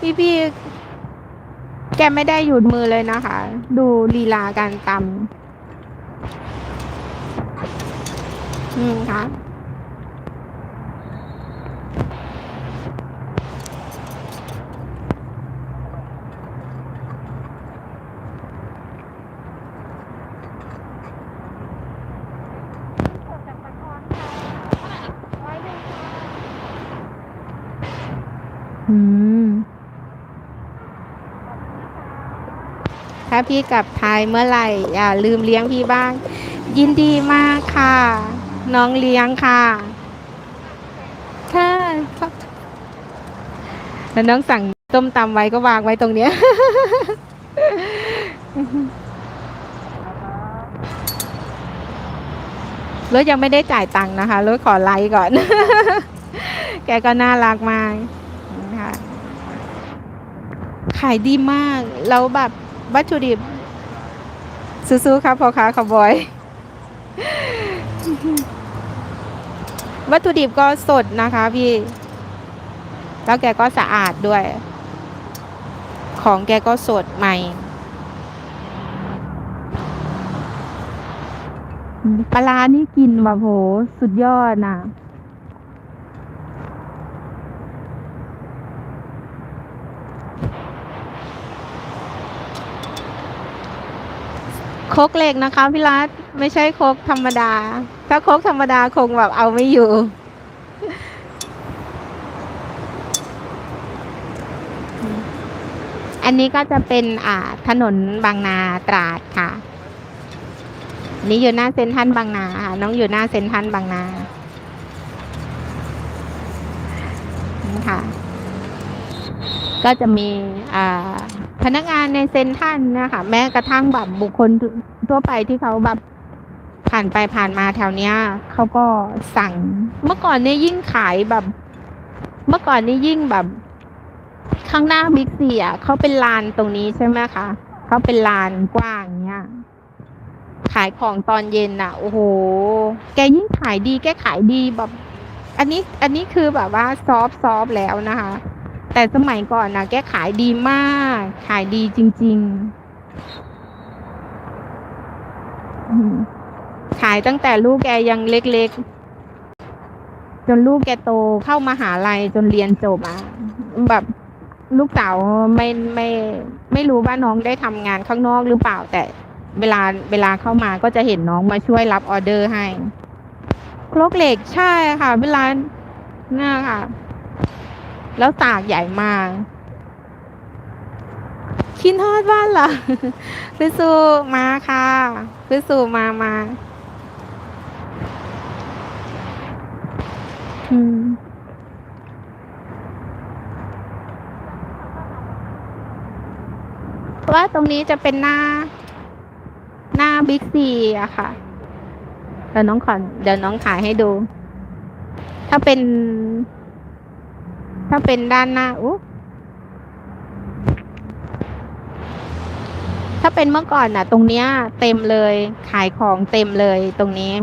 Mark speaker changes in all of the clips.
Speaker 1: พี่พี่แกไม่ได้หยุดมือเลยนะคะ ดูลีลาการตำอืมค่ะอืม ถ้าพี่กลับไทยเมื่อไหร่อย่าลืมเลี้ยงพี่บ้าง ยินดีมากค่ะ น้องเลี้ยงค่ะค่ะแล้วน้องสั่งต้มตำไว้ก็วางไว้ตรงเนี้ยรถยังไม่ได้จ่ายตังค์นะคะรถขอไลค์ก่อน แกก็น่ารักมากนะคะขายดีมาก แล้วแบบ วัตถุดิบสู้ๆครับพ่อค้าขาวบอย วัตถุดิบก็สดนะคะพี่ แล้วแกก็สะอาดด้วย ของแกก็สดใหม่ปลานี่กินแบบโห สุดยอดน่ะ โคกเหล็กนะคะพี่รัตไม่ใช่โคกธรรมดา ถ้าโคกธรรมดาคงแบบเอาไม่อยู่ อันนี้ก็จะเป็นอ่าถนนบางนาตราดค่ะ นี่อยู่หน้าเซ็นทรัลบางนาค่ะน้องอยู่หน้าเซ็นทรัลบางนาค่ะ ก็จะมีอ่า พนักงานในเซ็นทรัลนะคะแม้กระทั่งแบบบุคคลทั่วไปที่เขาแบบผ่านไปผ่านมาแถวเนี้ยเขาก็สั่ง เมื่อก่อนเนี่ยยิ่งขายแบบ เมื่อก่อนนี่ยิ่งแบบ ข้างหน้าบิ๊กซีอะเขาเป็นลานตรงนี้ใช่ไหมคะเขาเป็นลานกว้างเนี้ยขายของตอนเย็นอะ โอ้โห แกยิ่งขายดีแกขายดีแบบ อันนี้ อันนี้คือแบบว่าซอฟซอฟแล้วนะคะ แต่สมัยก่อนนะแกขายดีมาก ขายดีจริง ๆ ขายตั้งแต่ลูกแกยังเล็กๆ จนลูกแกโตเข้ามาหาลัยจนเรียนจบอะแบบลูกสาวไม่ไม่ไม่รู้ว่าน้องได้ทำงานข้างนอกหรือเปล่า แต่เวลาเวลาเข้ามาก็จะเห็นน้องมาช่วยรับออเดอร์ให้ ครกเหล็กใช่ค่ะ เวลาเนี่ยค่ะ แล้วสากใหญ่มากคินทอดบ้านเหรอพิสูมาค่ะพิสูมามาอืมเพราะว่าตรงนี้จะเป็นหน้า หน้าบิ๊กซีอะค่ะ เดี๋ยวน้องขอนเดี๋ยวน้องขายให้ดู ถ้าเป็น ถ้าเป็นด้านหน้าอุ๊ถ้าเป็นเมื่อก่อนน่ะ ตรงเนี้ย เต็มเลยขายของเต็มเลยตรงนี้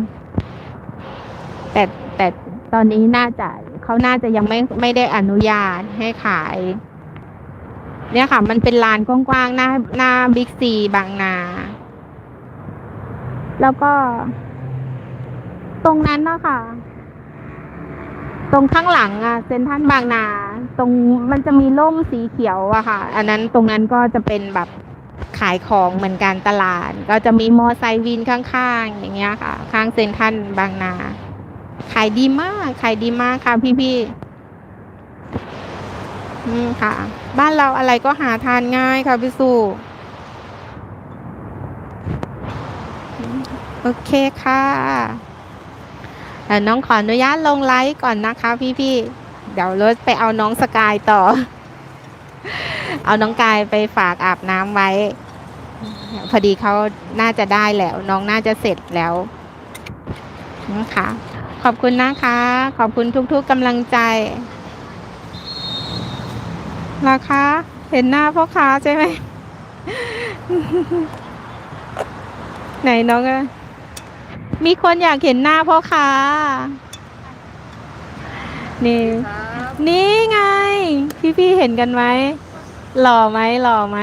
Speaker 1: แต่แต่ตอนนี้น่าจะเขาน่าจะยังไม่ไม่ได้อนุญาตให้ขาย เนี่ยค่ะ มันเป็นลานกว้างๆหน้าหน้าบิ๊กซีบางนา แล้วก็ ตรงนั้นเนาะค่ะ ตรงข้างหลังอะเซ็นทรัลบางนา ตรงมันจะมีร่มสีเขียวอะค่ะ อันนั้นตรงนั้นก็จะเป็นแบบขายของเหมือนกันตลาด ก็จะมีมอไซค์วินข้างๆ อย่างเงี้ยค่ะ ข้างเซ็นทรัลบางนา ขายดีมากขายดีมากค่ะพี่ๆอืมค่ะ บ้านเราอะไรก็หาทานง่ายค่ะพี่สุโอเคค่ะ น้องขออนุญาตลงไลฟ์ก่อนนะคะพี่ๆเดี๋ยวรถไปเอาน้องสกายต่อ เอาน้องกายไปฝากอาบน้ำไว้ พอดีเขาน่าจะได้แล้ว น้องน่าจะเสร็จแล้วนะคะขอบคุณนะคะ ขอบคุณทุกๆกำลังใจราคาเห็นหน้าพ่อค้าใช่ไหม ไหนน้องอะ มีคนอยากเห็นหน้าพ่อค้า นี่
Speaker 2: ครับ
Speaker 1: นี่ไงพี่พี่ๆเห็นกันไหม หล่อไหมหล่อไหม